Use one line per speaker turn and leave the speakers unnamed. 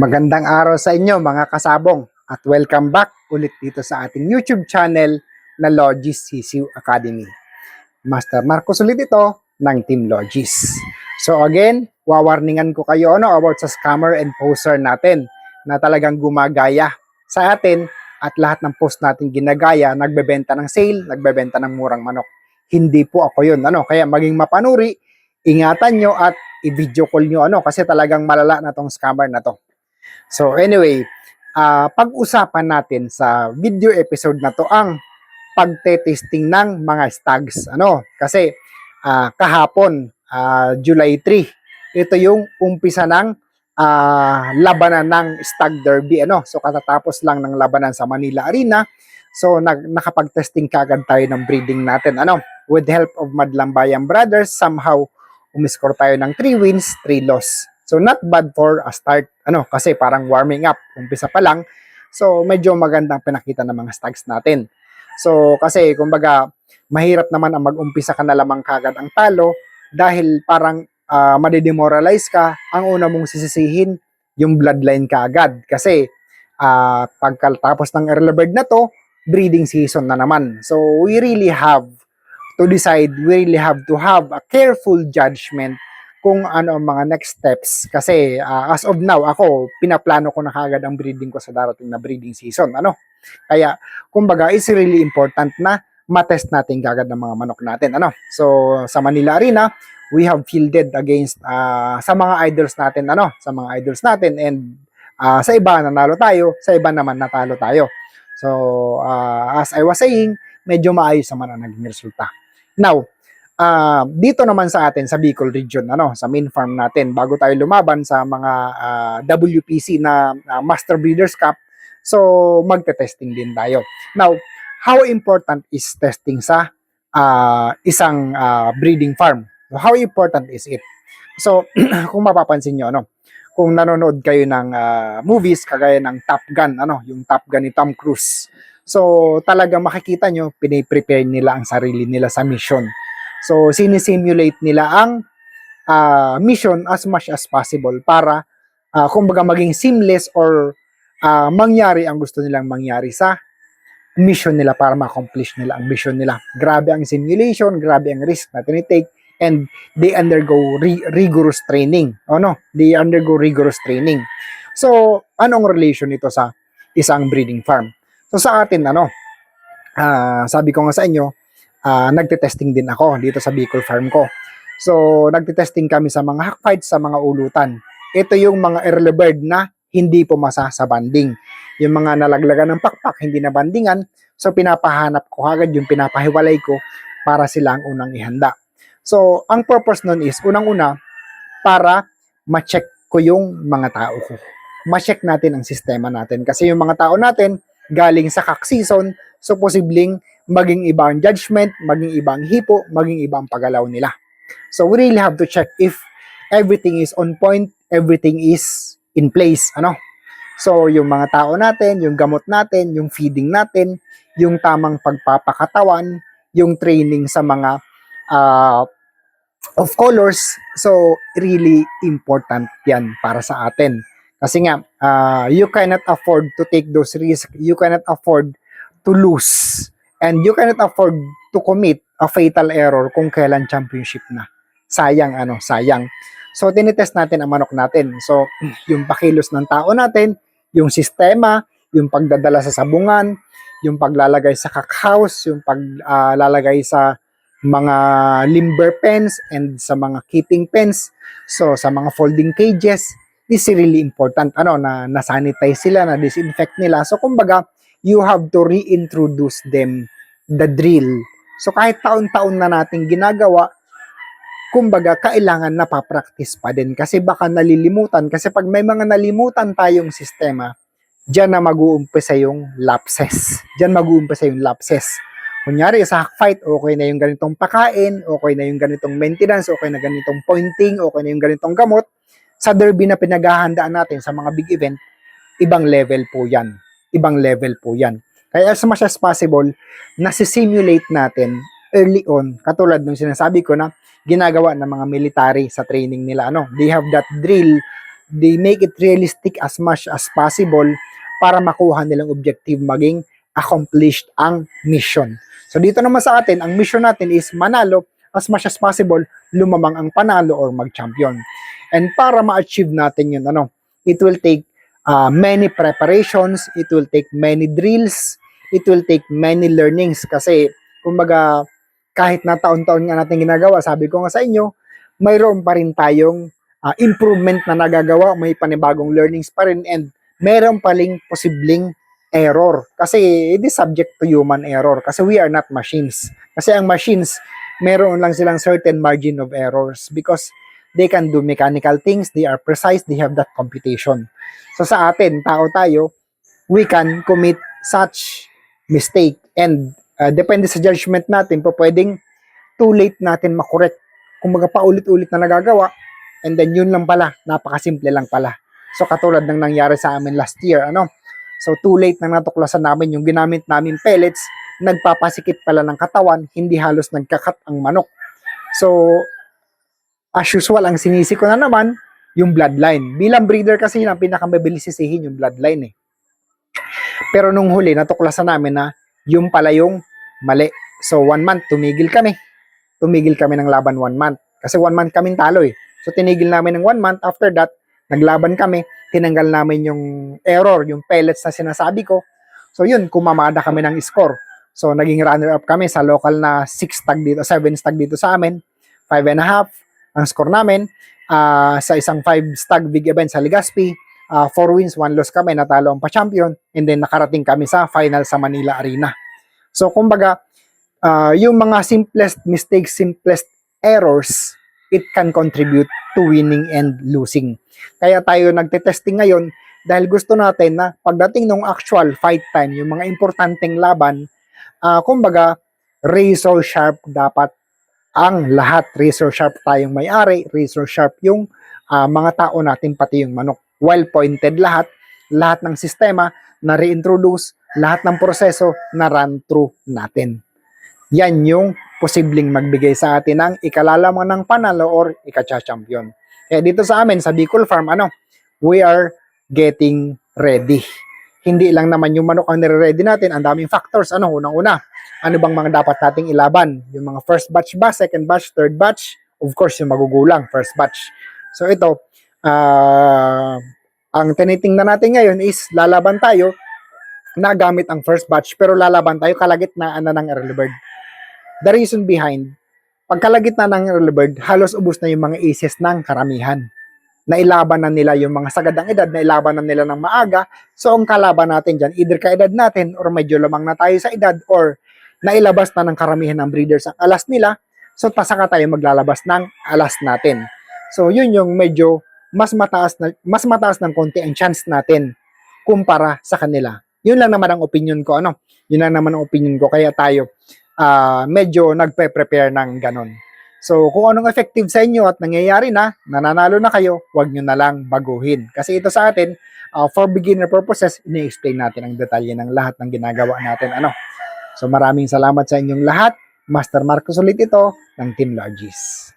Magandang araw sa inyo mga kasabong at welcome back ulit dito sa ating YouTube channel na Logis CCU Academy. Master Marcos ulit ito ng Team Logis. So again, wawarningan ko kayo ano, about sa scammer and poster natin na talagang gumagaya sa atin at lahat ng post natin ginagaya, nagbebenta ng sale, nagbebenta ng murang manok. Hindi po ako yun. Ano? Kaya maging mapanuri, ingatan nyo at i-video call nyo ano kasi talagang malala na tong scammer na to. So anyway, ah pag-usapan natin sa video episode na to ang pagte-testing ng mga stags. Ano? Kasi ah, kahapon, ah, July 3, ito yung umpisa ng ah, labanan ng stag derby. Ano? So katatapos lang ng labanan sa Manila Arena. So nag nakapag-testing kagad tayo ng breeding natin. Ano? With the help of Madlambayan Brothers, somehow umiscore tayo ng 3 wins, 3 loss. So not bad for a start. Ano, kasi parang warming up, umpisa pa lang. So medyo magandang pinakita ng mga stags natin. So kasi kumbaga mahirap naman ang mag-umpisa ka na lamang kagad ang talo dahil parang uh, madidemoralize ka. Ang una mong sisisihin yung bloodline ka agad kasi uh, pagkatapos ng early bird na to, breeding season na naman. So we really have to decide, we really have to have a careful judgment kung ano ang mga next steps. Kasi uh, as of now ako pinaplano ko na kagad ang breeding ko sa darating na breeding season ano? Kaya kumbaga is really important na matest natin kagad ng mga manok natin ano? So sa Manila Arena we have fielded against uh, sa mga idols natin ano? Sa mga idols natin and uh, sa iba nanalo tayo. Sa iba naman natalo tayo. So uh, as I was saying medyo maayos naman ang naging resulta. Now uh, dito naman sa atin sa Bicol region ano sa main farm natin bago tayo lumaban sa mga uh, WPC na uh, Master Breeders Cup so magte-testing din tayo. Now how important is testing sa uh, isang uh, breeding farm? How important is it? So kung mapapansin niyo ano kung nanonood kayo ng uh, movies kagaya ng Top Gun ano yung Top Gun ni Tom Cruise so talaga makikita nyo piniprepare nila ang sarili nila sa mission So, sinisimulate nila ang uh, mission as much as possible para uh, kumbaga maging seamless or uh, mangyari ang gusto nilang mangyari sa mission nila para ma-accomplish nila ang mission nila. Grabe ang simulation, grabe ang risk na tinitake, and they undergo ri- rigorous training. O no? They undergo rigorous training. So, anong relation nito sa isang breeding farm? So, sa atin, ano, uh, sabi ko nga sa inyo, uh, nagte-testing din ako dito sa Bicol Farm ko. So, nagte-testing kami sa mga hack fights, sa mga ulutan. Ito yung mga early bird na hindi pumasa sa banding. Yung mga nalaglagan ng pakpak, hindi na bandingan. So, pinapahanap ko agad yung pinapahiwalay ko para sila ang unang ihanda. So, ang purpose nun is, unang-una, para ma-check ko yung mga tao ko. Ma-check natin ang sistema natin. Kasi yung mga tao natin, galing sa kak season, so posibleng maging iba ang judgment, maging iba ang hipo, maging iba ang pagalaw nila. So we really have to check if everything is on point, everything is in place, ano? So yung mga tao natin, yung gamot natin, yung feeding natin, yung tamang pagpapakatawan, yung training sa mga uh, of colors. So really important 'yan para sa atin. Kasi nga uh, you cannot afford to take those risks. You cannot afford to lose And you cannot afford to commit a fatal error kung kailan championship na. Sayang ano, sayang. So tinitest natin ang manok natin. So yung pakilos ng tao natin, yung sistema, yung pagdadala sa sabungan, yung paglalagay sa cockhouse, yung paglalagay uh, sa mga limber pens and sa mga keeping pens, so sa mga folding cages, is really important ano na na-sanitize sila, na disinfect nila. So kumbaga, you have to reintroduce them the drill. So kahit taon-taon na natin ginagawa, kumbaga kailangan na pa-practice pa din kasi baka nalilimutan kasi pag may mga nalimutan tayong sistema, diyan na mag-uumpisa yung lapses. Diyan mag-uumpisa yung lapses. Kunyari sa hack fight, okay na yung ganitong pakain, okay na yung ganitong maintenance, okay na ganitong pointing, okay na yung ganitong gamot. Sa derby na pinaghahandaan natin sa mga big event, ibang level po yan ibang level po yan. Kaya as much as possible, nasisimulate natin early on, katulad ng sinasabi ko na ginagawa ng mga military sa training nila. Ano, they have that drill they make it realistic as much as possible para makuha nilang objective maging accomplished ang mission. So dito naman sa atin, ang mission natin is manalo as much as possible, lumamang ang panalo or mag-champion. And para ma-achieve natin yun, ano, it will take uh, many preparations, it will take many drills, it will take many learnings kasi kumbaga kahit na taon-taon nga natin ginagawa, sabi ko nga sa inyo, mayroon pa rin tayong uh, improvement na nagagawa, may panibagong learnings pa rin and meron paling posibleng error. Kasi it is subject to human error kasi we are not machines. Kasi ang machines, meron lang silang certain margin of errors because they can do mechanical things, they are precise, they have that computation. So sa atin, tao tayo, we can commit such mistake and uh, depende sa judgment natin, po pwedeng too late natin makorek. Kung maga paulit-ulit na nagagawa, and then yun lang pala, napakasimple lang pala. So katulad ng nangyari sa amin last year, ano? So too late nang natuklasan namin yung ginamit namin pellets, nagpapasikip pala ng katawan, hindi halos nagkakat ang manok. So as usual, ang sinisi ko na naman, yung bloodline. Bilang breeder kasi ang pinakamabilis sisihin yung bloodline eh. Pero nung huli, natuklasan namin na yung pala yung mali. So one month, tumigil kami. Tumigil kami ng laban one month. Kasi one month kaming talo eh. So tinigil namin ng one month. After that, naglaban kami. Tinanggal namin yung error, yung pellets na sinasabi ko. So yun, kumamada kami ng score. So naging runner-up kami sa local na 6 tag dito, 7 tag dito sa amin. 5 and a half ang score namin. Ah, sa isang 5 stag big event sa Legazpi, 4 wins, 1 loss kami, natalo ang pa-champion, and then nakarating kami sa final sa Manila Arena. So, kumbaga, ah, yung mga simplest mistakes, simplest errors, it can contribute to winning and losing. Kaya tayo nagte-testing ngayon dahil gusto natin na pagdating ng actual fight time, yung mga importanteng laban, ah, kumbaga, razor sharp dapat ang lahat. Razor sharp tayong may-ari, razor sharp yung ah, mga tao natin, pati yung manok. Well-pointed lahat, lahat ng sistema na reintroduce, lahat ng proseso na run through natin. Yan yung posibleng magbigay sa atin ng ikalalaman ng panalo or ika-champion. Kaya dito sa amin, sa Bicol Farm, ano, we are getting ready. Hindi lang naman yung manok ang nire-ready natin, ang daming factors. Ano, unang-una, ano bang mga dapat nating ilaban? Yung mga first batch ba, second batch, third batch? Of course, yung magugulang, first batch. So ito, ah, ang tinitingnan natin ngayon is lalaban tayo na gamit ang first batch pero lalaban tayo kalagitnaan na ng early bird. The reason behind, pag kalagitnaan ng early bird, halos ubos na yung mga aces ng karamihan. Nailaban na nila yung mga sagadang edad, nailaban na nila ng maaga. So ang kalaban natin dyan, either kaedad natin or medyo lamang na tayo sa edad or nailabas na ng karamihan ng breeders ang alas nila. So pasaka tayo maglalabas ng alas natin. So yun yung medyo mas mataas na mas mataas ng konti ang chance natin kumpara sa kanila. Yun lang naman ang opinion ko ano. Yun lang naman ang opinion ko kaya tayo ah, medyo nagpe-prepare ng ganon. So kung anong effective sa inyo at nangyayari na, nananalo na kayo, huwag nyo na lang baguhin. Kasi ito sa atin, ah, for beginner purposes, ini-explain natin ang detalye ng lahat ng ginagawa natin. Ano? So maraming salamat sa inyong lahat. Master Marcos ulit ito ng Team Logis.